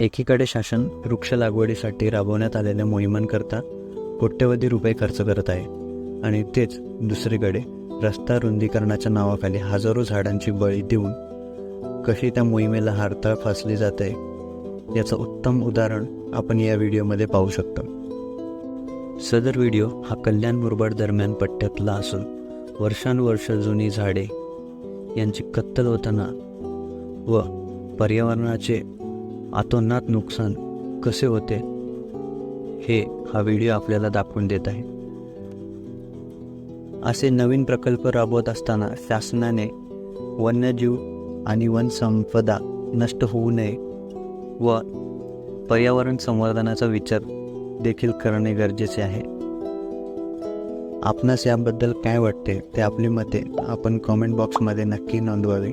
एकीकडे शासन वृक्ष लागवडीसाठी राबवण्यात आलेल्या मोहिमांकरता कोट्यवधी रुपये खर्च करत आहे. आणि तेच दुसरीकडे रस्ता रुंदीकरणाच्या नावाखाली हजारो झाडांची बळी देऊन कशी त्या मोहिमेला हारताळ फासली जात आहे याचं उत्तम उदाहरण आपण या व्हिडिओमध्ये पाहू शकतो. सदर व्हिडिओ हा कल्याण मुरबाड दरम्यान पट्ट्यातला असून वर्षानुवर्ष जुनी झाडे यांची कत्तल होताना व पर्यावरणाचे आतोनात नुकसान कसे होते हे हा व्हिडिओ आपल्याला दाखवून देत आहे. असे नवीन प्रकल्प राबवत असताना शासनाने वन्यजीव आणि वनसंपदा नष्ट होऊ नये व पर्यावरण संवर्धनाचा विचार देखील करणे गरजेचे आहे. आपणास याबद्दल काय वाटते ते आपली मते आपण कॉमेंट बॉक्समध्ये नक्की नोंदवावी.